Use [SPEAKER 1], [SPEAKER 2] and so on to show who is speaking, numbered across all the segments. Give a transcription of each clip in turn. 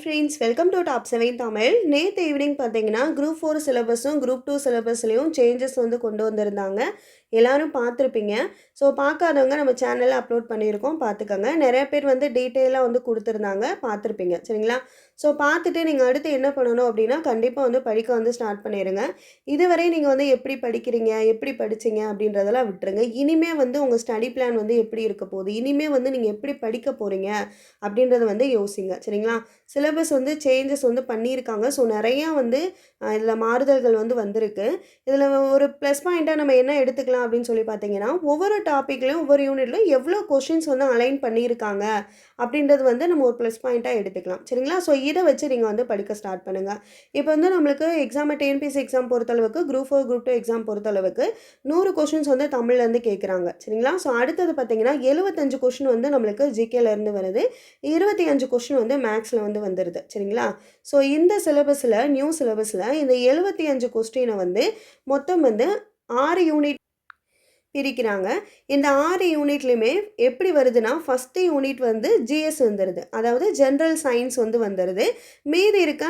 [SPEAKER 1] Friends welcome to top seven Tamil நேற்று evening பார்த்தீங்கன்னா group four சிலபஸும் குரூப் டூ சிலபஸ்லேயும் சேஞ்சஸ் வந்து கொண்டு வந்திருந்தாங்க. எல்லாரும் பார்த்துருப்பீங்க. ஸோ பார்க்காதவங்க நம்ம சேனலில் அப்லோட் பண்ணியிருக்கோம் பார்த்துக்கோங்க. நிறைய பேர் வந்து டீட்டெயிலாக வந்து கொடுத்துருந்தாங்க பார்த்துருப்பீங்க. சரிங்களா? ஸோ பார்த்துட்டு நீங்கள் அடுத்து என்ன பண்ணணும் அப்படின்னா கண்டிப்பாக வந்து படிக்க வந்து ஸ்டார்ட் பண்ணிடுங்க இதுவரை நீங்கள் வந்து எப்படி படிக்கிறீங்க எப்படி படிச்சீங்க அப்படின்றதெல்லாம் விட்டுருங்க. இனிமே வந்து உங்கள் ஸ்டடி பிளான் வந்து எப்படி இருக்க போகுது இனிமே வந்து நீங்கள் எப்படி படிக்க போகிறீங்க அப்படின்றத வந்து யோசிங்க. சரிங்களா? சிலபஸ் வந்து சேஞ்சஸ் வந்து பண்ணியிருக்காங்க. ஸோ நிறையா வந்து இதில் மாறுதல்கள் வந்து வந்திருக்கு. இதில் ஒரு ப்ளஸ் பாயிண்ட்டாக நம்ம என்ன எடுத்துக்கலாம் அப்படின்னு சொல்லி பார்த்தீங்கன்னா ஒவ்வொரு டாப்பிக்லையும் ஒவ்வொரு யூனிட்லையும் எவ்வளோ கொஷின்ஸ் வந்து அலைன் பண்ணியிருக்காங்க அப்படின்றது வந்து நம்ம ஒரு ப்ளஸ் பாயிண்ட்டாக எடுத்துக்கலாம். சரிங்களா? ஸோ இதை வச்சு நீங்கள் வந்து படிக்க ஸ்டார்ட் பண்ணுங்கள் இப்போ வந்து நம்மளுக்கு எக்ஸாம் டிஎன்பிஎஸ்சி எக்ஸாம் பொறுத்தளவுக்கு group four group two exam பொறுத்தளவுக்கு நூறு கொஷின்ஸ் வந்து தமிழ்லேருந்து கேட்குறாங்க சரிங்களா? ஸோ அடுத்தது பார்த்தீங்கன்னா எழுபத்தஞ்சு கொஷின் வந்து நம்மளுக்கு ஜிகேலேருந்து வருது. இருபத்தி அஞ்சு கொஷின் வந்து மேக்ஸில் வந்து வந்துடுது சரிங்களா? ஸோ இந்த சிலபஸில் நியூ சிலபஸில் இந்த எழுபத்தி அஞ்சு கொஸ்டினை வந்து மொத்தம் வந்து ஆறு யூனிட் பிரிக்கிறாங்க இந்த ஆறு யூனிட்லையுமே எப்படி வருதுன்னா ஃபஸ்ட்டு யூனிட் வந்து ஜிஎஸ் வந்துடுது அதாவது ஜென்ரல் சயின்ஸ் வந்து வந்துடுது மீதி இருக்க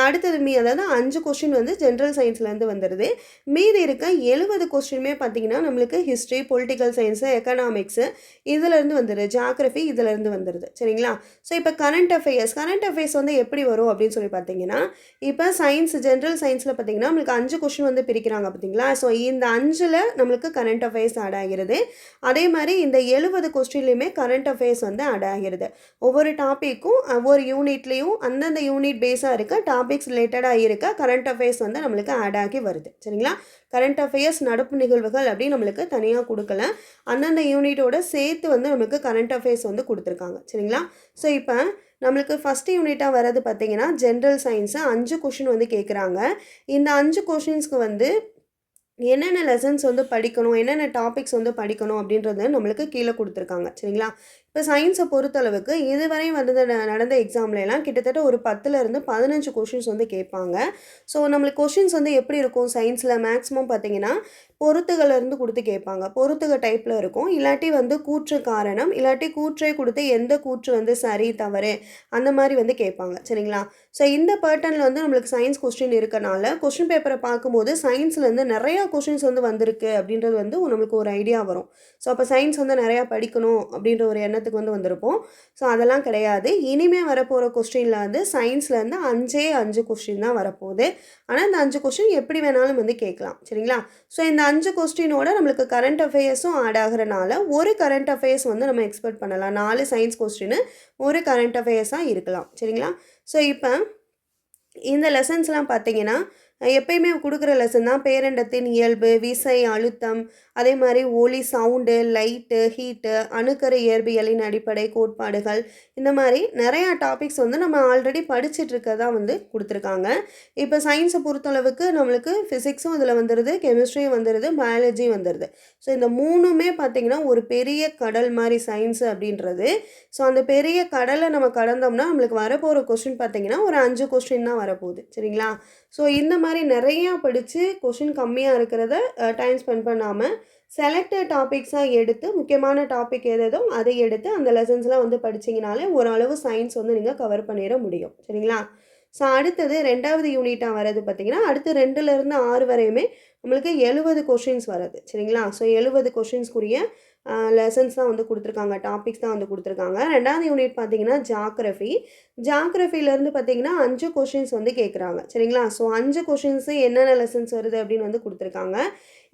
[SPEAKER 1] அடுத்தது மீ அதாவது அஞ்சு கொஸ்டின் வந்து ஜென்ரல் சயின்ஸ்லேருந்து வந்துடுது மீதி இருக்க எழுபது கொஸ்டினுமே பார்த்தீங்கன்னா நம்மளுக்கு ஹிஸ்ட்ரி பொலிட்டிக்கல் சயின்ஸு எக்கனாமிக்ஸு இதிலேருந்து வந்துடுது ஜாகிரஃபி இதிலேருந்து வந்துடுது சரிங்களா? ஸோ இப்போ கரண்ட் அஃபேர்ஸ் கரண்ட் அஃபேர்ஸ் வந்து எப்படி வரும் அப்படின்னு சொல்லி பார்த்தீங்கன்னா இப்போ சயின்ஸ் ஜென்ரல் சயின்ஸில் பார்த்தீங்கன்னா நம்மளுக்கு அஞ்சு கொஸ்டின் வந்து பிரிக்கிறாங்க பார்த்தீங்களா ஸோ இந்த அஞ்சில் நம்மளுக்கு கரண்ட் அஃபேர்ஸ் ஆட் ஆகிறது அதே மாதிரி இந்த எழுபது கொஸ்டின்லேயுமே கரண்ட் அஃபேர்ஸ் வந்து ஆட் ஆகிறது ஒவ்வொரு டாப்பிக்கும் ஒவ்வொரு யூனிட்லேயும் அந்தந்த யூனிட் பேஸாக இருக்க டாபிக்ஸ் ரிலேட்டடாக இருக்க கரண்ட் அஃபேர்ஸ் வந்து நம்மளுக்கு ஆட் ஆகி வருது. சரிங்களா? கரண்ட் அஃபேர்ஸ் நடப்பு நிகழ்வுகள் அப்படின்னு நம்மளுக்கு தனியாக கொடுக்கல. அந்தந்த யூனிட்டோட சேர்த்து வந்து நம்மளுக்கு கரண்ட் அஃபேர்ஸ் வந்து கொடுத்துருக்காங்க. சரிங்களா? ஸோ இப்போ நம்மளுக்கு ஃபஸ்ட்டு யூனிட்டாக வர்றது பார்த்தீங்கன்னா ஜென்ரல் சயின்ஸு அஞ்சு கொஷின் வந்து கேட்குறாங்க இந்த அஞ்சு கொஷின்ஸ்க்கு வந்து என்னென்ன லெசன்ஸ் வந்து படிக்கணும் என்னென்ன டாபிக்ஸ் வந்து படிக்கணும் அப்படின்றத நம்மளுக்கு கீழே கொடுத்துருக்காங்க. சரிங்களா? இப்போ சயின்ஸை பொறுத்தளவுக்கு இதுவரை வந்து ந- நடந்த எக்ஸாம்லலாம் கிட்டத்தட்ட ஒரு பத்துலேருந்து பதினஞ்சு கொஷின்ஸ் வந்து கேட்பாங்க. ஸோ நம்மளுக்கு கொஷின்ஸ் வந்து எப்படி இருக்கும்? சயின்ஸில் மேக்ஸிமம் பார்த்தீங்கன்னா பொறுத்துகளிலிருந்து கொடுத்து கேட்பாங்க. பொறுத்துக டைப்பில் இருக்கும். இல்லாட்டி வந்து கூற்று காரணம் இல்லாட்டி கூற்றே கொடுத்து எந்த கூற்று வந்து சரி தவறு அந்த மாதிரி வந்து கேட்பாங்க. சரிங்களா? ஸோ இந்த பேட்டர்னில் வந்து நம்மளுக்கு சயின்ஸ் கொஸ்டின் இருக்கனால கொஸ்டின் பேப்பரை பார்க்கும்போது சயின்ஸ்லேருந்து நிறையா கொஷின்ஸ் வந்து வந்திருக்கு அப்படின்றது வந்து நம்மளுக்கு ஒரு ஐடியா வரும். ஸோ அப்போ சயின்ஸ் வந்து நிறையா படிக்கணும் அப்படின்ற ஒரு எண்ணம் எண்ணத்துக்கு வந்து வந்திருப்போம். ஸோ அதெல்லாம் கிடையாது. இனிமேல் வரப்போகிற கொஸ்டினில் வந்து சயின்ஸ்லேருந்து அஞ்சே அஞ்சு கொஸ்டின் தான் வரப்போகுது. ஆனால் இந்த அஞ்சு கொஸ்டின் எப்படி வேணாலும் வந்து கேட்கலாம். சரிங்களா? ஸோ இந்த அஞ்சு கொஸ்டினோட நம்மளுக்கு கரண்ட் அஃபேர்ஸும் ஆட் ஆகுறனால ஒரு கரண்ட் அஃபேர்ஸ் வந்து நம்ம எக்ஸ்பெக்ட் பண்ணலாம். நாலு சயின்ஸ் கொஸ்டின் ஒரு கரண்ட் அஃபேர்ஸாக இருக்கலாம். சரிங்களா? ஸோ இப்போ இந்த லெசன்ஸ்லாம் பார்த்தீங்கன்னா எப்பயுமே கொடுக்குற லெசன் தான். பேரண்டத்தின் இயல்பு விசை அழுத்தம் அதே மாதிரி ஒளி சவுண்டு லைட்டு ஹீட்டு அணுக்கரு இயற்பியலின் அடிப்படை கோட்பாடுகள் இந்த மாதிரி நிறையா டாபிக்ஸ் வந்து நம்ம ஆல்ரெடி படிச்சுட்டு வந்து கொடுத்துருக்காங்க. இப்போ சயின்ஸை பொறுத்தளவுக்கு நம்மளுக்கு ஃபிசிக்ஸும் இதில் வந்துடுது கெமிஸ்ட்ரியும் வந்துடுது பயாலஜியும் வந்துடுது ஸோ இந்த மூணுமே பார்த்திங்கன்னா ஒரு பெரிய கடல் மாதிரி சயின்ஸு அப்படின்றது. ஸோ அந்த பெரிய கடலை நம்ம கடந்தோம்னா நம்மளுக்கு வரப்போகிற கொஸ்டின் பார்த்தீங்கன்னா ஒரு அஞ்சு கொஸ்டின் தான் வரப்போகுது. சரிங்களா? ஸோ இந்த மாதிரி நிறையா படித்து கொஷின் கம்மியாக இருக்கிறத டைம் ஸ்பெண்ட் பண்ணாமல் செலக்டட் டாபிக்ஸாக எடுத்து முக்கியமான டாபிக் எதோ அதை எடுத்து அந்த லெசன்ஸ்லாம் வந்து படிச்சிங்கனாலே ஓரளவு சயின்ஸ் வந்து நீங்கள் கவர் பண்ணிட முடியும். சரிங்களா? ஸோ அடுத்தது ரெண்டாவது யூனிட்டாக வர்றது பார்த்தீங்கன்னா அடுத்து ரெண்டுலேருந்து ஆறு வரையுமே நம்மளுக்கு எழுபது கொஷின்ஸ் வருது சரிங்களா? ஸோ எழுபது கொஷின்ஸ்க்குரிய லெசன்ஸ் தான் வந்து கொடுத்துருக்காங்க டாபிக்ஸ் தான் வந்து கொடுத்துருக்காங்க. ரெண்டாவது யூனிட் பார்த்தீங்கன்னா ஜாக்ரஃபி ஜாக்ரஃபிலேருந்து பார்த்தீங்கன்னா அஞ்சு கொஷின்ஸ் வந்து கேட்குறாங்க. சரிங்களா? ஸோ அஞ்சு கொஷின்ஸு என்னென்ன லெசன்ஸ் வருது அப்படின்னு வந்து கொடுத்துருக்காங்க.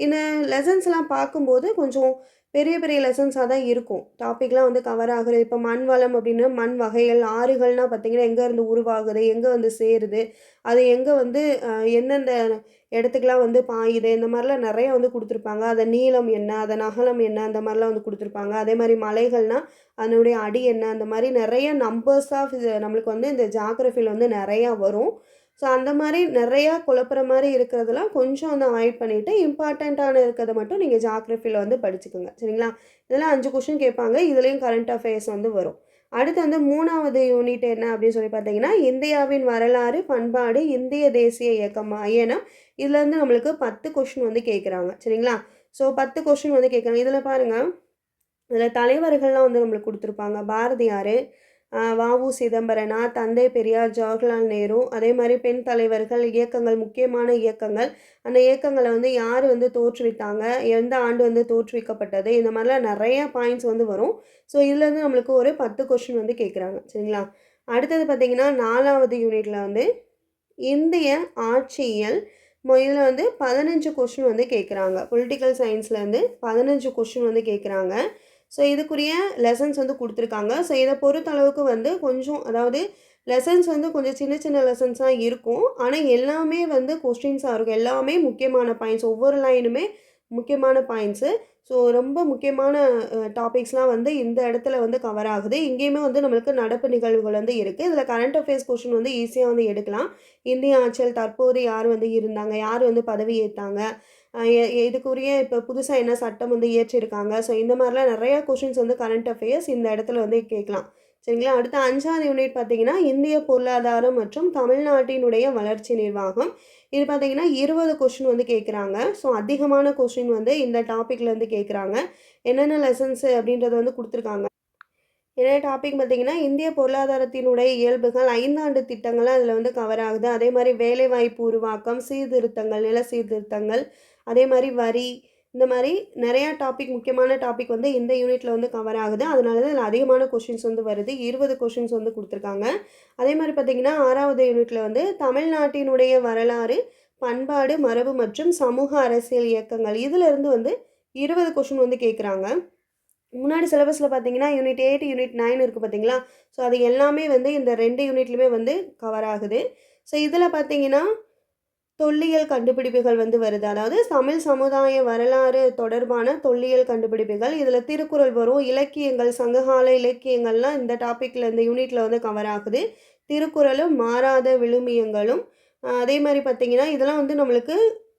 [SPEAKER 1] இந்த லெசன்ஸ்லாம் பார்க்கும்போது கொஞ்சம் பெரிய பெரிய லெசன்ஸாக தான் இருக்கும். டாபிக்லாம் வந்து கவர் ஆகுறது. இப்போ மண் வளம் அப்படின்னா மண் வகைகள் ஆறுகள்னால் பார்த்தீங்கன்னா எங்கே இருந்து உருவாகுது? எங்கே வந்து சேருது? அது எங்கே வந்து எந்தெந்த இடத்துக்குலாம் வந்து பாயுது? இந்த மாதிரிலாம் நிறைய வந்து கொடுத்துருப்பாங்க. அதை நீளம் என்ன? அதன் அகலம் என்ன? அந்த மாதிரிலாம் வந்து கொடுத்துருப்பாங்க. அதே மாதிரி மலைகள்னால் அதனுடைய அடி என்ன? அந்த மாதிரி நிறைய நம்பர்ஸ் ஆஃப் நம்மளுக்கு வந்து இந்த ஜாகிரஃபியில் வந்து நிறையா வரும். ஸோ அந்த மாதிரி நிறையா குழப்புற மாதிரி இருக்கிறதெல்லாம் கொஞ்சம் வந்து அவாய்ட் பண்ணிவிட்டு இம்பார்ட்டண்ட்டான இருக்கிறத மட்டும் நீங்கள் ஜாக்ரஃபியில் வந்து படிச்சுக்கோங்க. சரிங்களா? இதெல்லாம் அஞ்சு கொஷின் கேட்பாங்க. இதுலேயும் கரண்ட் அஃபேர்ஸ் வந்து வரும். அடுத்து வந்து மூணாவது யூனிட் என்ன அப்படின்னு சொல்லி பார்த்தீங்கன்னா இந்தியாவின் வரலாறு பண்பாடு இந்திய தேசிய இயக்கம் ஏன்னா இதுலேருந்து நம்மளுக்கு பத்து கொஷின் வந்து கேட்குறாங்க. சரிங்களா? ஸோ பத்து கொஷின் வந்து கேட்குறாங்க. இதில் பாருங்கள் இதில் தலைவர்கள்லாம் வந்து நம்மளுக்கு கொடுத்துருப்பாங்க. பாரதியார் வாவு சிதம்பரனார் தந்தை பெரியார் ஜவஹர்லால் நேரு. அதே மாதிரி பெண் தலைவர்கள் இயக்கங்கள் முக்கியமான இயக்கங்கள். அந்த இயக்கங்களை வந்து யார் வந்து தோற்றுவித்தாங்க? எந்த ஆண்டு வந்து தோற்றுவிக்கப்பட்டது? இந்த மாதிரிலாம் நிறைய பாயிண்ட்ஸ் வந்து வரும். ஸோ இதுலேருந்து நம்மளுக்கு ஒரு பத்து கொஷின் வந்து கேட்குறாங்க. சரிங்களா? அடுத்தது பார்த்திங்கன்னா நாலாவது யூனிட்டில் வந்து இந்திய ஆட்சியியல் இதில் வந்து பதினஞ்சு கொஷின் வந்து கேட்குறாங்க. பொலிட்டிக்கல் சயின்ஸ்லேருந்து பதினஞ்சு கொஷின் வந்து கேட்குறாங்க. ஸோ இதுக்குரிய லெசன்ஸ் வந்து கொடுத்துருக்காங்க. ஸோ இதை பொறுத்த அளவுக்கு வந்து கொஞ்சம் அதாவது லெசன்ஸ் வந்து கொஞ்சம் சின்ன சின்ன லெசன்ஸாக இருக்கும். ஆனால் எல்லாமே வந்து கொஸ்டின்ஸாக இருக்கும். எல்லாமே முக்கியமான பாயிண்ட்ஸ் ஒவ்வொரு லைனுமே முக்கியமான பாயிண்ட்ஸு ஸோ ரொம்ப முக்கியமான டாபிக்ஸ்லாம் வந்து இந்த இடத்துல வந்து கவர் ஆகுது. இங்கேயுமே வந்து நம்மளுக்கு நடப்பு நிகழ்வுகள் வந்து இருக்குது இதில் கரண்ட் அஃபேர்ஸ் கொஷின் வந்து ஈஸியாக வந்து எடுக்கலாம். இந்திய ஆட்சியில் தற்போது யார் வந்து இருந்தாங்க? யார் வந்து பதவி ஏற்றாங்க இதுக்குரிய இப்போ புதுசாக என்ன சட்டம் வந்து இயற்றிருக்காங்க? ஸோ இந்த மாதிரிலாம் நிறையா கொஷின்ஸ் வந்து கரண்ட் அஃபேர்ஸ் இந்த இடத்துல வந்து கேட்கலாம். சரிங்களா? அடுத்த அஞ்சாவது யூனிட் பார்த்தீங்கன்னா இந்திய பொருளாதாரம் மற்றும் தமிழ்நாட்டினுடைய வளர்ச்சி நிர்வாகம். இது பார்த்தீங்கன்னா இருபது கொஷின் வந்து கேட்குறாங்க. ஸோ அதிகமான கொஷின் வந்து இந்த டாப்பிக்லேருந்து கேட்குறாங்க. என்னென்ன லெசன்ஸு அப்படின்றத வந்து கொடுத்துருக்காங்க. என்ன டாபிக் பார்த்தீங்கன்னா இந்திய பொருளாதாரத்தினுடைய இயல்புகள் ஐந்தாண்டு திட்டங்கள் அதில் வந்து கவர் ஆகுது. அதே மாதிரி வேலைவாய்ப்பு உருவாக்கம் சீர்திருத்தங்கள் நில சீர்திருத்தங்கள் அதே மாதிரி வரி இந்த மாதிரி நிறையா டாபிக் முக்கியமான டாபிக் வந்து இந்த யூனிட்டில் வந்து கவர் ஆகுது. அதனால தான் இதில் அதிகமான கொஷின்ஸ் வந்து வருது. இருபது கொஷின்ஸ் வந்து கொடுத்துருக்காங்க. அதே மாதிரி பார்த்திங்கன்னா ஆறாவது யூனிட்டில் வந்து தமிழ்நாட்டினுடைய வரலாறு பண்பாடு மரபு மற்றும் சமூக அரசியல் இயக்கங்கள். இதிலிருந்து வந்து இருபது கொஷின் வந்து கேட்குறாங்க முன்னாடி சிலபஸில் பார்த்தீங்கன்னா யூனிட் எயிட் யூனிட் நைன் இருக்குது பார்த்தீங்களா? ஸோ அது எல்லாமே வந்து இந்த ரெண்டு யூனிட்லையுமே வந்து கவர் ஆகுது. ஸோ இதில் பார்த்தீங்கன்னா தொல்லியல் கண்டுபிடிப்புகள் வந்து வருது. அதாவது தமிழ் சமுதாய வரலாறு தொடர்பான தொல்லியல் கண்டுபிடிப்புகள். இதில் திருக்குறள் வரும். இலக்கியங்கள் சங்ககால இலக்கியங்கள்லாம் இந்த டாப்பிக்கில் இந்த யூனிட்டில் வந்து கவர் ஆகுது. திருக்குறளும் மாறாத விழுமியங்களும். அதே மாதிரி பார்த்திங்கன்னா இதெல்லாம் வந்து நம்மளுக்கு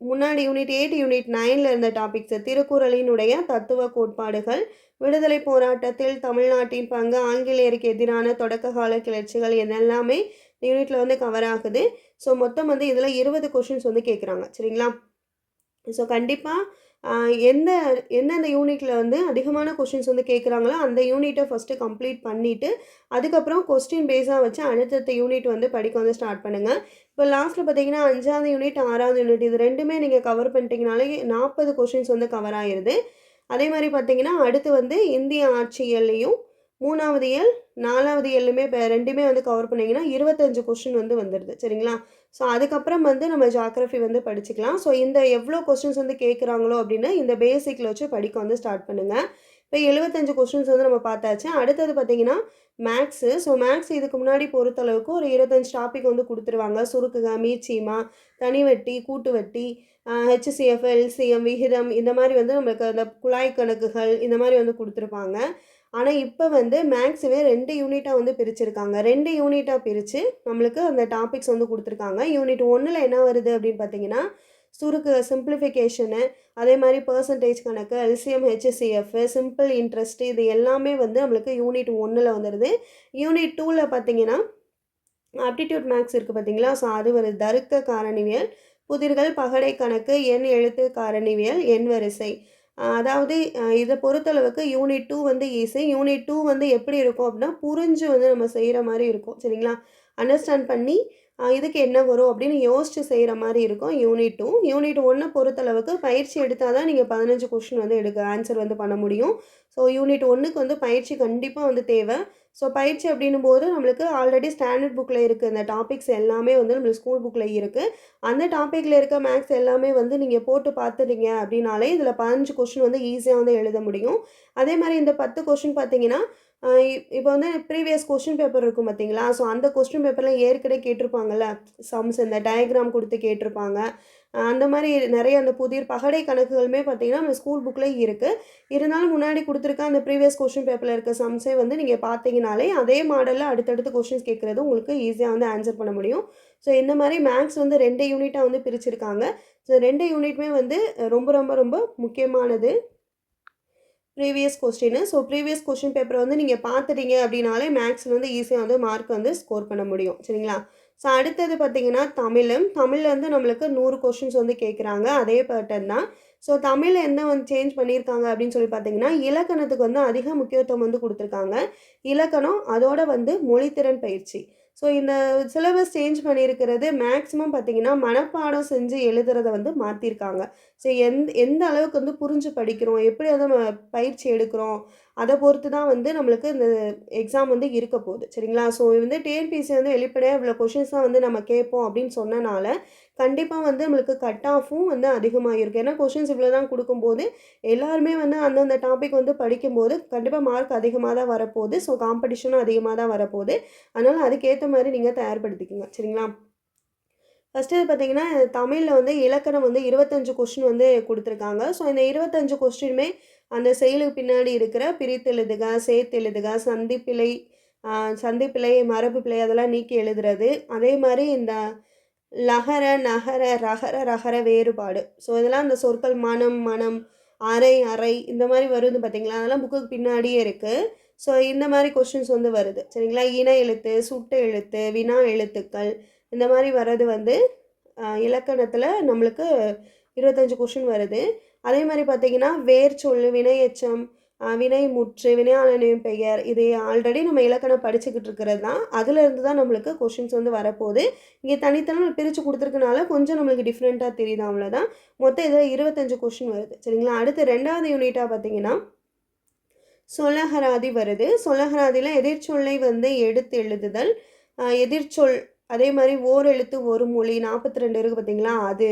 [SPEAKER 1] முன்னாடி யூனிட் எயிட் யூனிட் நைனில் இருந்த டாபிக்ஸ் திருக்குறளினுடைய தத்துவ கோட்பாடுகள் விடுதலை போராட்டத்தில் தமிழ்நாட்டின் பங்கு ஆங்கிலேயருக்கு எதிரான தொடக்க கால கிளர்ச்சிகள் இதெல்லாமே யூனிட்டில் வந்து கவர் ஆகுது. ஸோ மொத்தம் வந்து இதில் இருபது கொஷின்ஸ் வந்து கேட்குறாங்க சரிங்களா? ஸோ கண்டிப்பாக எந்த எந்தெந்த யூனிட்டில் வந்து அதிகமான கொஷின்ஸ் வந்து கேட்குறாங்களோ அந்த யூனிட்டை ஃபஸ்ட்டு கம்ப்ளீட் பண்ணிவிட்டு அதுக்கப்புறம் கொஸ்டின் பேஸாக வச்சு அடுத்தடுத்த யூனிட் வந்து படிக்க வந்து ஸ்டார்ட் பண்ணுங்கள் இப்போ லாஸ்ட்டில் பார்த்தீங்கன்னா அஞ்சாவது யூனிட் ஆறாவது யூனிட் இது ரெண்டுமே நீங்கள் கவர் பண்ணிட்டீங்கனாலே நாற்பது கொஷின்ஸ் வந்து கவர் ஆயிடுது அதே மாதிரி பார்த்தீங்கன்னா அடுத்து வந்து இந்திய ஆட்சியல்லையும் மூணாவது இயல் நாலாவது இயலுமே இப்போ ரெண்டுமே வந்து கவர் பண்ணிங்கன்னா இருபத்தஞ்சு கொஸ்டின் வந்து வந்துடுது சரிங்களா? ஸோ அதுக்கப்புறம் வந்து நம்ம ஜாக்ரஃபி வந்து படிச்சுக்கலாம். ஸோ இந்த எவ்வளோ கொஸ்டின்ஸ் வந்து கேட்குறாங்களோ அப்படின்னு இந்த பேசிக்கில் வச்சு படிக்க வந்து ஸ்டார்ட் பண்ணுங்கள் இப்போ எழுபத்தஞ்சு கொஸ்டின்ஸ் வந்து நம்ம பார்த்தாச்சு. அடுத்தது பார்த்தீங்கன்னா மேக்ஸு ஸோ மேக்ஸ் இதுக்கு முன்னாடி பொறுத்தளவுக்கு ஒரு இருபத்தஞ்சு டாபிக் வந்து கொடுத்துருவாங்க. சுருக்குக மீச்சீமா தனி வட்டி கூட்டு வட்டி ஹெச்சிசிஎஃப் எல்சிஎம் விகிதம் இந்த மாதிரி வந்து நம்மளுக்கு அந்த குழாய் கணக்குகள் இந்த மாதிரி வந்து கொடுத்துருப்பாங்க. ஆனால் இப்போ வந்து மேக்ஸுவே ரெண்டு யூனிட்டாக வந்து பிரிச்சிருக்காங்க. ரெண்டு யூனிட்டாக பிரித்து நம்மளுக்கு அந்த டாபிக்ஸ் வந்து கொடுத்துருக்காங்க. யூனிட் ஒன்றில் என்ன வருது அப்படின்னு பார்த்தீங்கன்னா சுருக்கு சிம்பிளிஃபிகேஷனு அதே மாதிரி பர்சன்டேஜ் கணக்கு எல்சிஎம் ஹெச்எஸ்சிஎஃப் சிம்பிள் இன்ட்ரெஸ்ட் இது எல்லாமே வந்து நம்மளுக்கு யூனிட் ஒன்றில் வந்துடுது யூனிட் டூவில் பார்த்தீங்கன்னா ஆப்டிடியூட் மேக்ஸ் இருக்குது பார்த்தீங்களா ஸோ அது வருது தருக்க காரணிவியல் புதிர்கள் பகடை கணக்கு எண் எழுத்து காரணிவியல் எண் வரிசை. அதாவது இதை பொறுத்தளவுக்கு யூனிட் டூ வந்து ஈஸி யூனிட் டூ வந்து எப்படி இருக்கும் அப்படின்னா புரிஞ்சு வந்து நம்ம செய்கிற மாதிரி இருக்கும். சரிங்களா? அண்டர்ஸ்டாண்ட் பண்ணி இதுக்கு என்ன வரும் அப்படின்னு யோசித்து செய்கிற மாதிரி இருக்கும் யூனிட் டூ யூனிட் ஒன்றை பொறுத்தளவுக்கு பயிற்சி எடுத்தால் தான் நீங்கள் பதினஞ்சு கொஷின் வந்து எடுக்க ஆன்சர் வந்து பண்ண முடியும். ஸோ யூனிட் ஒன்றுக்கு வந்து பயிற்சி கண்டிப்பாக வந்து தேவை. ஸோ பயிற்சி அப்படின்னும் போது நம்மளுக்கு ஆல்ரெடி ஸ்டாண்டர்ட் புக்கில் இருக்குது அந்த டாபிக்ஸ் எல்லாமே வந்து நம்மளுக்கு ஸ்கூல் புக்கில் இருக்குது அந்த டாப்பிக்கில் இருக்க மேக்ஸ் எல்லாமே வந்து நீங்கள் போட்டு பார்த்துட்டீங்க அப்படின்னாலே இதில் பதினஞ்சு கொஷின் வந்து ஈஸியாக வந்து எழுத முடியும். அதே மாதிரி இந்த பத்து கொஷின் பார்த்தீங்கன்னா இப்போ வந்து ப்ரீவியஸ் கொஸ்டின் பேப்பர் இருக்கும் பார்த்தீங்களா ஸோ அந்த கொஸ்டின் பேப்பர்லாம் ஏற்கனவே கேட்டிருப்பாங்கல்ல? சம்ஸ் இந்த டயக்ராம் கொடுத்து கேட்டிருப்பாங்க. அந்த மாதிரி நிறைய அந்த புதிர் பகடை கணக்குகளுமே பார்த்திங்கன்னா நம்ம ஸ்கூல் புக்கில் இருக்குது இருந்தாலும் முன்னாடி கொடுத்துருக்க அந்த ப்ரீவியஸ் கொஷின் பேப்பரில் இருக்க சம்ஸே வந்து நீங்கள் பார்த்தீங்கனாலே அதே மாடலில் அடுத்தடுத்து கொஷின்ஸ் கேட்குறது உங்களுக்கு ஈஸியாக வந்து ஆன்சர் பண்ண முடியும். ஸோ இந்த மாதிரி மேக்ஸ் வந்து ரெண்டு யூனிட்டாக வந்து பிரிச்சிருக்காங்க. ஸோ ரெண்டு யூனிட்டுமே வந்து ரொம்ப ரொம்ப ரொம்ப முக்கியமானது. Previous question so previous question பேப்பரை வந்து நீங்கள் பார்த்துட்டீங்க அப்படின்னாலே மேக்ஸில் வந்து ஈஸியாக வந்து மார்க் வந்து ஸ்கோர் பண்ண முடியும். சரிங்களா? ஸோ அடுத்தது பார்த்தீங்கன்னா தமிழும். தமிழில் வந்து நம்மளுக்கு நூறு கொஷின்ஸ் வந்து கேட்குறாங்க. அதே பேட்டர்ன் தான். ஸோ தமிழில் என்ன வந்து சேஞ்ச் பண்ணியிருக்காங்க அப்படின்னு சொல்லி பார்த்தீங்கன்னா, இலக்கணத்துக்கு வந்து அதிக முக்கியத்துவம் வந்து கொடுத்துருக்காங்க. இலக்கணம், அதோட வந்து மொழித்திறன் பயிற்சி. ஸோ இந்த சிலபஸ் சேஞ்ச் பண்ணியிருக்கிறது மேக்ஸிமம் பார்த்தீங்கன்னா, மனப்பாடம் செஞ்சு எழுதுறத வந்து மாற்றிருக்காங்க ஸோ எந்த எந்த அளவுக்கு வந்து புரிஞ்சு படிக்கிறோம், எப்படி அதை நம்ம பயிற்சி எடுக்கிறோம், அதை பொறுத்து தான் வந்து நம்மளுக்கு இந்த எக்ஸாம் வந்து இருக்க போகுது. சரிங்களா? ஸோ வந்து டிஎன்பிஎஸ்சி வந்து வெளிப்படையாக இவ்வளோ கொஷின்ஸ் தான் வந்து நம்ம கேட்போம் அப்படின்னு சொன்னனால, கண்டிப்பாக வந்து நம்மளுக்கு கட் ஆஃபும் வந்து அதிகமாகிருக்கு. ஏன்னா கொஷின்ஸ் இவ்வளோ தான் கொடுக்கும்போது எல்லாருமே வந்து அந்தந்த டாபிக் வந்து படிக்கும்போது, கண்டிப்பாக மார்க் அதிகமாக தான் வரப்போகுது. ஸோ காம்படிஷனும் அதிகமாக தான் வரப்போகுது. அதனால் அதுக்கேற்ற மாதிரி நீங்கள் தயார்படுத்திக்கங்க. சரிங்களா? ஃபர்ஸ்ட்டு பார்த்தீங்கன்னா, தமிழில் வந்து இலக்கணம் வந்து 25 கொஸ்டின் வந்து கொடுத்துருக்காங்க ஸோ இந்த 25 கொஸ்டினுமே அந்த செயலுக்கு பின்னாடி இருக்கிற பிரித்து எழுதுக சேர்த்து எழுதுக சந்திப்பிழை, மரபு பிழை அதெல்லாம் நீக்கி எழுதுறது. அதே மாதிரி இந்த லகர, நகர, ரகர, ரகர வேறுபாடு. ஸோ இதெல்லாம் அந்த சொற்கள் மனம், மனம், அறை, அறை இந்த மாதிரி வருது பார்த்தீங்களா? அதெல்லாம் புக்குக்கு பின்னாடியே இருக்குது ஸோ இந்த மாதிரி கொஷின்ஸ் வந்து வருது. சரிங்களா? இன எழுத்து, சுட்டு எழுத்து, வினா எழுத்துக்கள் இந்த மாதிரி வர்றது வந்து இலக்கணத்தில் நம்மளுக்கு இருபத்தஞ்சி கொஷின் வருது. அதே மாதிரி பார்த்தீங்கன்னா, வேர்ச்சொல்லு, வினையெச்சம், வினை முற்று வினையாளனின் பெயர் இது ஆல்ரெடி நம்ம இலக்கணம் படிச்சுக்கிட்டு இருக்கிறது தான். அதுலேருந்து தான் நம்மளுக்கு கொஷின்ஸ் வந்து வரப்போகுது. இங்கே தனித்தனம் பிரித்து கொடுத்துருக்கனால கொஞ்சம் நம்மளுக்கு டிஃப்ரெண்ட்டாக தெரியுது அவ்வளோதான். மொத்தம் இதில் இருபத்தஞ்சு கொஷின் வருது. சரிங்களா? அடுத்து ரெண்டாவது யூனிட்டாக பார்த்தீங்கன்னா, சொலகராதி வருது. சொலகராதியில் எதிர்ச்சொல்லை வந்து எடுத்து எழுதுதல், எதிர்ச்சொல் அதே மாதிரி ஓர் எழுத்து ஒரு மொழி நாற்பத்தி ரெண்டு இருக்குது பார்த்தீங்களா? அது.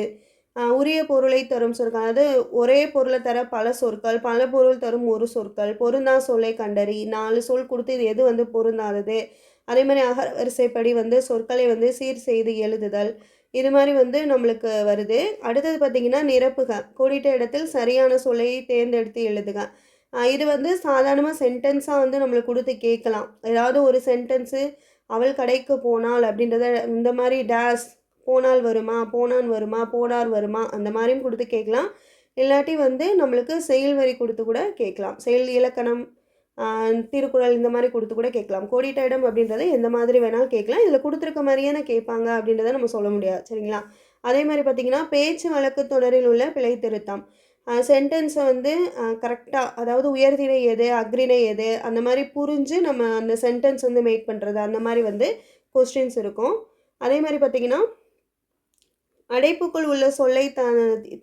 [SPEAKER 1] உரிய பொருளை தரும் சொற்கள். அதாவது ஒரே பொருளை தர பல சொற்கள், பல பொருள் தரும் ஒரு சொற்கள், பொருந்தா சொல்லை கண்டறி. நாலு சொல் கொடுத்து இது எது வந்து பொருந்தாதது. அதே மாதிரி அகர வரிசைப்படி வந்து சொற்களை வந்து சீர் செய்து எழுதுதல். இது மாதிரி வந்து நம்மளுக்கு வருது. அடுத்தது பார்த்தீங்கன்னா, நிரப்புக. கூடிட்ட இடத்தில் சரியான சொல்லை தேர்ந்தெடுத்து எழுதுக. இது வந்து சாதாரணமாக சென்டென்ஸாக வந்து நம்மளுக்கு கொடுத்து கேட்கலாம். ஏதாவது ஒரு சென்டென்ஸு "அவள் கடைக்கு போனாள்" அப்படின்றத இந்த மாதிரி டேஸ் போனால் வருமா? போனான் வருமா? போனார் வருமா? அந்த மாதிரியும் கொடுத்து கேட்கலாம். இல்லாட்டி வந்து நம்மளுக்கு செயல் வரி கொடுத்து கூட கேட்கலாம். செயல் இலக்கணம், திருக்குறள் இந்த மாதிரி கொடுத்து கூட கேட்கலாம். கோடிட்ட இடம் அப்படின்றத எந்த மாதிரி வேணாலும் கேட்கலாம். இதில் கொடுத்துருக்க மாதிரியான கேட்பாங்க அப்படின்றத நம்ம சொல்ல முடியாது. சரிங்களா? அதே மாதிரி பார்த்தீங்கன்னா, பேச்சு வழக்கு தொடரில் உள்ள பிழை திருத்தம். சென்டென்ஸை வந்து கரெக்டாக அதாவது உயர்திணை எது, அக்ரினை எது அந்த மாதிரி புரிஞ்சு நம்ம அந்த சென்டென்ஸ் வந்து மேக் பண்ணுறது அந்த மாதிரி வந்து கொஸ்டின்ஸ் இருக்கும். அதே மாதிரி பார்த்தீங்கன்னா, அடைப்புக்குள் உள்ள சொல்லை த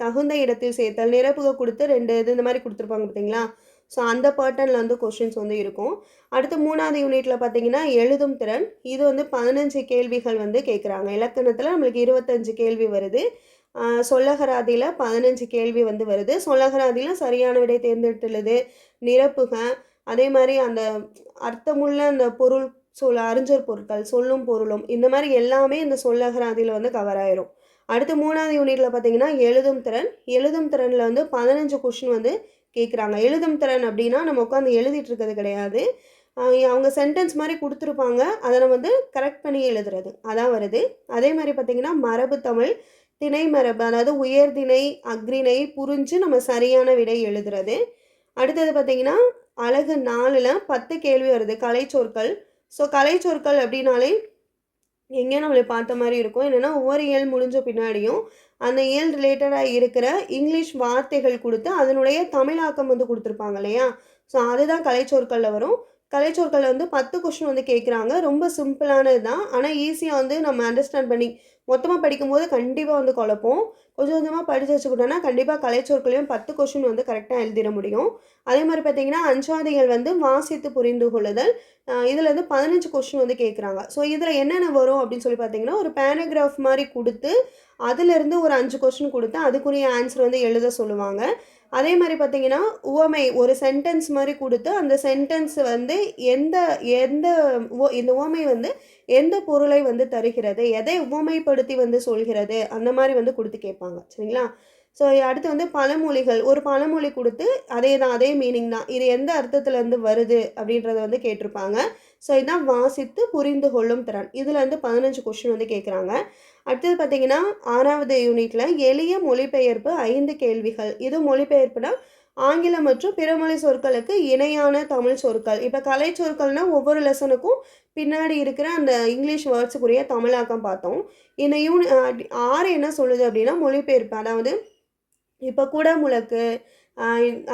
[SPEAKER 1] தகுந்த இடத்தில் சேர்த்தல். நிரப்புக கொடுத்து ரெண்டு இது இந்த மாதிரி கொடுத்துருப்பாங்க பார்த்தீங்களா? ஸோ அந்த பேட்டர்னில் வந்து கொஸ்டின்ஸ் வந்து இருக்கும். அடுத்து மூணாவது யூனிட்டில் பார்த்தீங்கன்னா, எழுதும் திறன். இது வந்து 15 கேள்விகள் வந்து கேட்குறாங்க. இலக்கணத்தில் நம்மளுக்கு 25 கேள்வி வருது. சொல்லகராதியில் பதினஞ்சு கேள்வி வந்து வருது. சொல்லகராதியில் சரியான விடை தேர்ந்தெடுத்துள்ளது நிரப்புக. அதே மாதிரி அந்த அர்த்தமுள்ள அந்த பொருள் சொல் அறிஞர் பொருட்கள், சொல்லும் பொருளும் இந்த மாதிரி எல்லாமே இந்த சொல்லகராதியில் வந்து கவர் ஆயிரும். அடுத்து மூணாவது யூனிட்ல பார்த்தீங்கன்னா, எழுதும் திறன். எழுதும் திறனில் வந்து பதினஞ்சு கொஷின் வந்து கேட்குறாங்க. எழுதும் திறன் அப்படின்னா, நம்ம உட்காந்து எழுதிட்டு இருக்கிறது கிடையாது. அவங்க சென்டென்ஸ் மாதிரி கொடுத்துருப்பாங்க அதை நம்ம வந்து கரெக்ட் பண்ணி எழுதுறது. அதான் வருது. அதே மாதிரி பார்த்தீங்கன்னா, மரபு தமிழ், திணை மரபு அதாவது உயர்திணை, அக்ரிணை புரிஞ்சு நம்ம சரியான விடை எழுதுறது. அடுத்தது பார்த்தீங்கன்னா, அழகு நாலில் பத்து கேள்வி வருது. கலைச்சொற்கள். ஸோ கலைச்சொற்கள் அப்படின்னாலே, எங்கேயோ நம்மளை பார்த்த மாதிரி இருக்கும். என்னென்னா ஒவ்வொரு இயல் முடிஞ்ச பின்னாடியும், அந்த இயல் ரிலேட்டடாக இருக்கிற இங்கிலீஷ் வார்த்தைகள் கொடுத்து அதனுடைய தமிழாக்கம் வந்து கொடுத்துருப்பாங்க இல்லையா? ஸோ அதுதான் கலைச்சொற்களில் வரும். கலைச்சொற்களில் வந்து 10 கொஸ்டின் வந்து கேட்குறாங்க. ரொம்ப சிம்பிளானது தான். ஆனால் ஈஸியாக வந்து நம்ம அண்டர்ஸ்டாண்ட் பண்ணி மொத்தமாக படிக்கும்போது கண்டிப்பாக வந்து குழப்பம் கொஞ்சம் கொஞ்சமாக படிச்சு வச்சுக்கிட்டோம்னா, கண்டிப்பாக கலைச்சொற்களையும் பத்து கொஷின் வந்து கரெக்டாக எழுதிட முடியும். அதே மாதிரி பார்த்தீங்கன்னா, அஞ்சாதிகள் வந்து வாசித்து புரிந்து கொள்ளுதல். இதில் வந்து பதினஞ்சு கொஷின் வந்து கேட்குறாங்க. ஸோ இதில் என்னென்ன வரும் அப்படின்னு சொல்லி பார்த்தீங்கன்னா, ஒரு பேராகிராஃப் மாதிரி கொடுத்து அதிலிருந்து ஒரு அஞ்சு கொஸ்டின் கொடுத்து அதுக்குரிய ஆன்சர் வந்து எழுத சொல்லுவாங்க. அதே மாதிரி பார்த்தீங்கன்னா, உவமை ஒரு சென்டென்ஸ் மாதிரி கொடுத்து அந்த சென்டென்ஸ் வந்து எந்த எந்த இந்த உவமை வந்து எந்த பொருளை வந்து தருகிறது, எதை உவமைப்படுத்தி வந்து சொல்கிறது, அந்த மாதிரி வந்து கொடுத்து கேட்பாங்க. சரிங்களா? ஸோ அடுத்து வந்து பழமொழிகள். ஒரு பழமொழி கொடுத்து அதே தான் அதே மீனிங் தான். இது எந்த அர்த்தத்துலேருந்து வருது அப்படின்றத வந்து கேட்டிருப்பாங்க. ஸோ இதான் வாசித்து புரிந்து கொள்ளும் திறன். இதில் வந்து 15 கொஸ்டின் வந்து கேட்குறாங்க. அடுத்தது பார்த்தீங்கன்னா, ஆறாவது யூனிட்டில் எளிய மொழிபெயர்ப்பு ஐந்து கேள்விகள். இது மொழிபெயர்ப்புனா, ஆங்கிலம் மற்றும் பிறமொழி சொற்களுக்கு இணையான தமிழ் சொற்கள். இப்போ கலை சொற்கள்னால் ஒவ்வொரு லெசனுக்கும் பின்னாடி இருக்கிற அந்த இங்கிலீஷ் வேர்ட்ஸுக்குரிய தமிழாக்கம் பார்த்தோம். இந்த யூனி ஆறு என்ன சொல்லுது அப்படின்னா, மொழிபெயர்ப்பு. அதாவது இப்போ குடமுழக்கு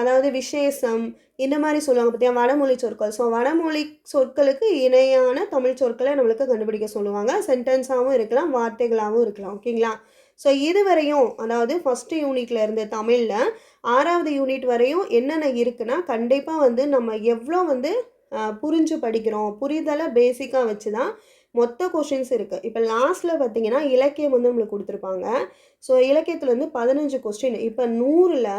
[SPEAKER 1] அதாவது விசேஷம் இந்த மாதிரி சொல்லுவாங்க பார்த்தியா வடமொழி சொற்கள். ஸோ வடமொழி சொற்களுக்கு இணையான தமிழ் சொற்களை நம்மளுக்கு கண்டுபிடிக்க சொல்லுவாங்க. சென்டென்ஸாகவும் இருக்கலாம் வார்த்தைகளாகவும் இருக்கலாம். ஓகேங்களா ஸோ இது வரையும் அதாவது ஃபஸ்ட்டு யூனிட்ல இருந்து தமிழில் ஆறாவது யூனிட் வரையும் என்னென்ன இருக்குன்னா கண்டிப்பாக வந்து நம்ம எவ்வளோ வந்து புரிஞ்சு படிக்கிறோம் புரிதலை பேசிக்காக வச்சு தான் மொத்த கொஷின்ஸ் இருக்குது இப்போ லாஸ்ட்டில் பார்த்தீங்கன்னா இலக்கியம் வந்து நம்மளுக்கு கொடுத்துருப்பாங்க. ஸோ இலக்கியத்தில் வந்து பதினஞ்சு கொஸ்டின் இப்போ நூறில்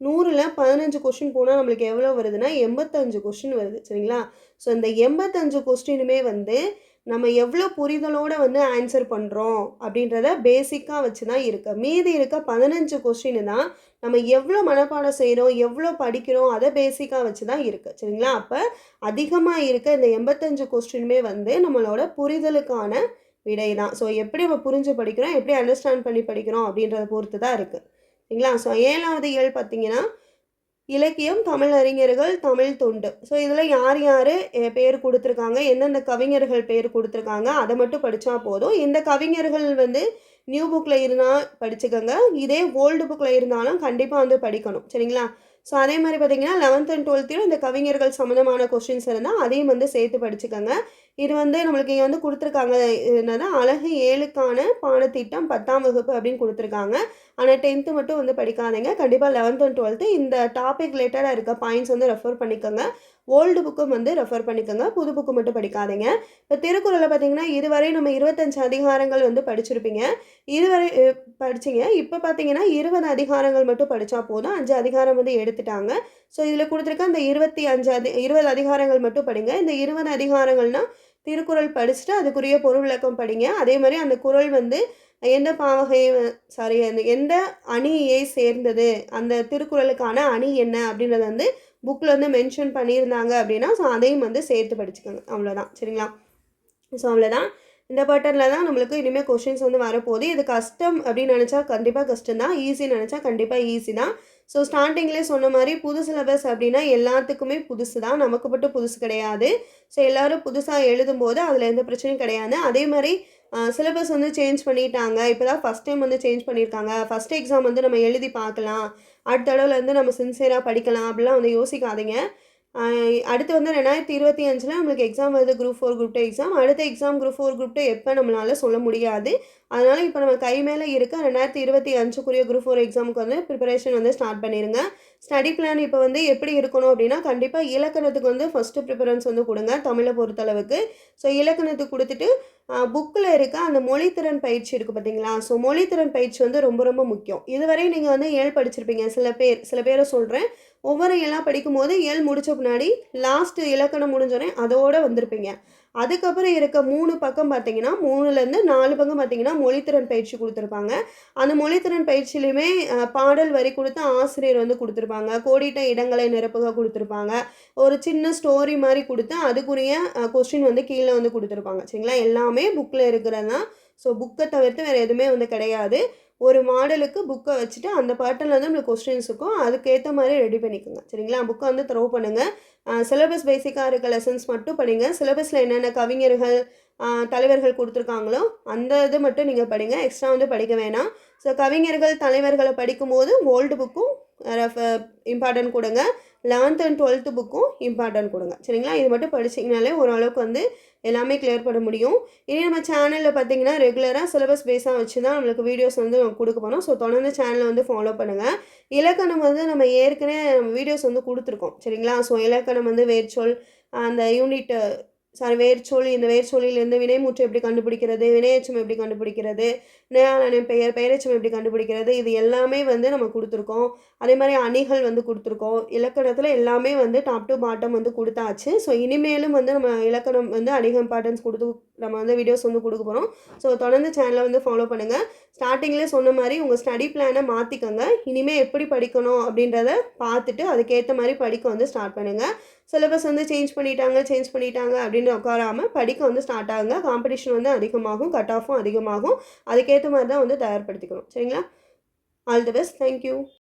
[SPEAKER 1] நூறில் பதினஞ்சு கொஸ்டின் போனால் நம்மளுக்கு எவ்வளோ வருதுன்னா எண்பத்தஞ்சு கொஸ்டின் வருது சரிங்களா? ஸோ இந்த எண்பத்தஞ்சு கொஸ்டினுமே வந்து நம்ம எவ்வளோ புரிதலோடு வந்து ஆன்சர் பண்ணுறோம் அப்படின்றத பேசிக்காக வச்சு தான் இருக்குது மீதி இருக்க பதினஞ்சு கொஸ்டின் தான் நம்ம எவ்வளோ மனப்பாடம் செய்கிறோம் எவ்வளோ படிக்கிறோம் அதை பேசிக்காக வச்சு தான் இருக்குது சரிங்களா? அப்போ அதிகமாக இருக்க இந்த எண்பத்தஞ்சு கொஸ்டினுமே வந்து நம்மளோட புரிதலுக்கான விடை தான் ஸோ எப்படி நம்ம புரிஞ்சு படிக்கிறோம் எப்படி அண்டர்ஸ்டாண்ட் பண்ணி படிக்கிறோம் அப்படின்றத பொறுத்து தான் இருக்குது சரிங்களா ஸோ ஏழாவது இயல் பார்த்தீங்கன்னா இலக்கியம் தமிழ் அறிஞர்கள் தமிழ் தொண்டு. ஸோ இதில் யார் யார் பேர் கொடுத்துருக்காங்க எந்தெந்த கவிஞர்கள் பேர் கொடுத்துருக்காங்க அதை மட்டும் படித்தா போதும். இந்த கவிஞர்கள் வந்து நியூ புக்கில் இருந்தால் படிச்சுக்கோங்க. இதே ஓல்டு புக்கில் இருந்தாலும் கண்டிப்பாக வந்து படிக்கணும். சரிங்களா? ஸோ அதே மாதிரி பார்த்தீங்கன்னா லெவன்த் அண்ட் டுவெல்த்தையும் இந்த கவிஞர்கள் சம்மந்தமான கொஸ்டின்ஸ் இருந்தால் அதையும் வந்து சேர்த்து படிச்சுக்கோங்க. இது வந்து நம்மளுக்கு இங்கே வந்து கொடுத்துருக்காங்க. என்னன்னா அழகு ஏழுக்கான பாடத்திட்டம் பத்தாம் வகுப்பு அப்படின்னு கொடுத்துருக்காங்க. ஆனால் டென்த்து மட்டும் வந்து படிக்காதீங்க. கண்டிப்பாக லெவன்த் அண்ட் டுவெல்த்து இந்த டாபிக் ரிலேட்டடாக இருக்க பாயிண்ட்ஸ் வந்து ரெஃபர் பண்ணிக்கோங்க. ஓல்டு புக்கும் வந்து ரெஃபர் பண்ணிக்கோங்க. புது புக்கு மட்டும் படிக்காதீங்க. இப்போ திருக்குறளை பார்த்தீங்கன்னா இதுவரை நம்ம இருபத்தஞ்சு அதிகாரங்கள் வந்து படிச்சிருப்பீங்க. இதுவரை படிச்சிங்க. இப்போ பார்த்தீங்கன்னா இருபது அதிகாரங்கள் மட்டும் படித்தா போதும். அஞ்சு அதிகாரம் வந்து எடுத்துட்டாங்க. ஸோ இதில் கொடுத்துருக்க அந்த இருபத்தி அஞ்சு அதி இருபது அதிகாரங்கள் மட்டும் படிங்க. இந்த இருபது அதிகாரங்கள்னால் திருக்குறள் படிச்சுட்டு அதுக்குரிய பொருள் விளக்கம் படிங்க. அதே மாதிரி அந்த குரல் வந்து எந்த பாவகை சாரி அந்த எந்த அணியை சேர்ந்தது அந்த திருக்குறளுக்கான அணி என்ன அப்படின்றத வந்து புக்கில் வந்து மென்ஷன் பண்ணியிருந்தாங்க அப்படின்னா ஸோ அதையும் வந்து சேர்த்து படிச்சுக்கோங்க. அவ்வளோதான் சரிங்களா? ஸோ அவ்வளோதான் இந்த பட்டனில் தான் நம்மளுக்கு இனிமேல் கொஷின்ஸ் வந்து வரப்போகுது. இது கஷ்டம் அப்படின்னு நினச்சா கண்டிப்பாக கஷ்டம் தான். ஈஸி நினச்சா கண்டிப்பாக ஈஸி தான். ஸோ ஸ்டார்டிங்லேயே சொன்ன மாதிரி புது சிலபஸ் அப்படின்னா எல்லாத்துக்குமே புதுசு தான். நமக்கு மட்டும் புதுசு கிடையாது. ஸோ எல்லோரும் புதுசாக எழுதும்போது அதில் எந்த பிரச்சனையும் கிடையாது. அதே மாதிரி சிலபஸ் வந்து சேஞ்ச் பண்ணிட்டாங்க. இப்போ தான் ஃபஸ்ட் டைம் வந்து சேஞ்ச் பண்ணியிருக்காங்க. ஃபஸ்ட் எக்ஸாம் வந்து நம்ம எழுதி பார்க்கலாம். அடுத்த தடவை வந்து நம்ம சின்சியராக படிக்கலாம். அப்படிலாம் வந்து யோசிக்காதீங்க. அடுத்து வந்து ரெண்டாயிரத்தி இருபத்தி அஞ்சில் நம்மளுக்கு எக்ஸாம் வருது group four group two exam அடுத்த exam group four group two எப்போ நம்மளால் சொல்ல முடியாது. அதனால் இப்போ நம்ம கை மேலே இருக்க ரெண்டாயிரத்தி இருபத்தி அஞ்சுக்குரிய குரூப் ஃபோர் எக்ஸாமுக்கு வந்து ப்ரிப்பரேஷன் வந்து ஸ்டார்ட் பண்ணிடுங்க ஸ்டடி பிளான் இப்போ வந்து எப்படி இருக்கணும் அப்படின்னா கண்டிப்பாக இலக்கணத்துக்கு வந்து ஃபஸ்ட்டு ப்ரிஃபரன்ஸ் வந்து கொடுங்க தமிழை பொறுத்தளவுக்கு. ஸோ இலக்கணத்துக்கு கொடுத்துட்டு புக்கில் இருக்க அந்த மொழித்திறன் பயிற்சி இருக்குது பார்த்தீங்களா ஸோ மொழித்திறன் பயிற்சி வந்து ரொம்ப ரொம்ப முக்கியம். இதுவரை நீங்கள் வந்து ஏழ் படிச்சிருப்பீங்க. சில பேர் சில பேரை சொல்கிறேன் ஒவ்வொரு எல்லாம் படிக்கும்போது ஏழ் முடித்த பின்னாடி லாஸ்ட்டு இலக்கணம் முடிஞ்சோடனே அதோடு வந்திருப்பீங்க. அதுக்கப்புறம் இருக்க மூணு பக்கம் பார்த்தீங்கன்னா மூணுலேருந்து நாலு பக்கம் பார்த்தீங்கன்னா மொழித்திறன் பயிற்சி கொடுத்துருப்பாங்க. அந்த மொழித்திறன் பயிற்சியிலையுமே பாடல் வரி கொடுத்து ஆசிரியர் வந்து கொடுத்துருப்பாங்க. கோடிட்ட இடங்களை நிரப்புக கொடுத்துருப்பாங்க. ஒரு சின்ன ஸ்டோரி மாதிரி கொடுத்து அதுக்குரிய கொஸ்டின் வந்து கீழே வந்து கொடுத்துருப்பாங்க. சரிங்களா? எல்லாமே புக்கில் இருக்கிறது தான். ஸோ புக்கை தவிர்த்து வேறு எதுவுமே வந்து கிடையாது. ஒரு மாடலுக்கு புக்கை வச்சுட்டு அந்த பேட்டர்னில் வந்து நம்மளுக்கு கொஸ்டின்ஸ் இருக்கும். அதுக்கேற்ற மாதிரி ரெடி பண்ணிக்கோங்க. சரிங்களா? புக்கை வந்து த்ரோ பண்ணுங்கள் சிலபஸ் பேசிக்காக இருக்க லெசன்ஸ் மட்டும் படிங்க. சிலபஸில் என்னென்ன கவிஞர்கள் தலைவர்கள் கொடுத்துருக்காங்களோ அந்த இது மட்டும் நீங்கள் படிங்க. எக்ஸ்ட்ரா வந்து படிக்க வேணாம். ஸோ கவிஞர்கள் தலைவர்களை படிக்கும்போது ஓல்டு புக்கும் இம்பார்ட்டன்ட் uh, கொடுங்க. லெவன்த் அண்ட் டுவெல்த்து புக்கும் இம்பார்ட்டன்ட் கொடுங்க. சரிங்களா? இது மட்டும் படிச்சிங்கனாலே ஓரளவுக்கு வந்து எல்லாமே கிளியர் பண்ண முடியும். இனி நம்ம சேனலில் பார்த்தீங்கன்னா ரெகுலராக சிலபஸ் பேஸாக வச்சு தான் நம்மளுக்கு வீடியோஸ் வந்து நம்ம கொடுக்க போகிறோம் ஸோ தொடர்ந்து சேனலை வந்து ஃபாலோ பண்ணுங்கள் இலக்கணம் வந்து நம்ம ஏற்கனவே வீடியோஸ் வந்து கொடுத்துருக்கோம். சரிங்களா? ஸோ இலக்கணம் வந்து வேர்ச்சொல் அந்த யூனிட் சாரி வேர்ச்சொல் இந்த வேர்ச்சொல்லிலேருந்து வினைமுற்று எப்படி கண்டுபிடிக்கிறது வினையச்சம் எப்படி கண்டுபிடிக்கிறது நியாளனின் பெயர் பெயரச்சம் எப்படி கண்டுபிடிக்கிறது இது எல்லாமே வந்து நம்ம கொடுத்துருக்கோம். அதே மாதிரி அணிகள் வந்து கொடுத்துருக்கோம். இலக்கணத்தில் எல்லாமே வந்து டாப் டு பாட்டம் வந்து கொடுத்தாச்சு. ஸோ இனிமேலும் வந்து நம்ம இலக்கணம் வந்து அதிக இம்பார்ட்டன்ஸ் கொடுத்து நம்ம வந்து வீடியோஸ் வந்து கொடுக்க போகிறோம் ஸோ தொடர்ந்து சேனலை வந்து ஃபாலோ பண்ணுங்கள் ஸ்டார்டிங்லேயே சொன்ன மாதிரி உங்கள் ஸ்டடி பிளானை மாற்றிக்கோங்க இனிமேல் எப்படி படிக்கணும் அப்படின்றத பார்த்துட்டு அதுக்கேற்ற மாதிரி படிக்க வந்து ஸ்டார்ட் பண்ணுங்கள் சிலபஸ் வந்து சேஞ்ச் பண்ணிட்டாங்க சேஞ்ச் பண்ணிட்டாங்க அப்படின்னு உட்காராமல் படிக்க வந்து ஸ்டார்ட் ஆகுங்க. காம்படிஷன் வந்து அதிகமாகும் கட் ஆஃபும் அதிகமாகும். அதுக்கேற்ற மாதிரி தான் வந்து தயார்படுத்திக்கணும். சரிங்களா? All the best thank you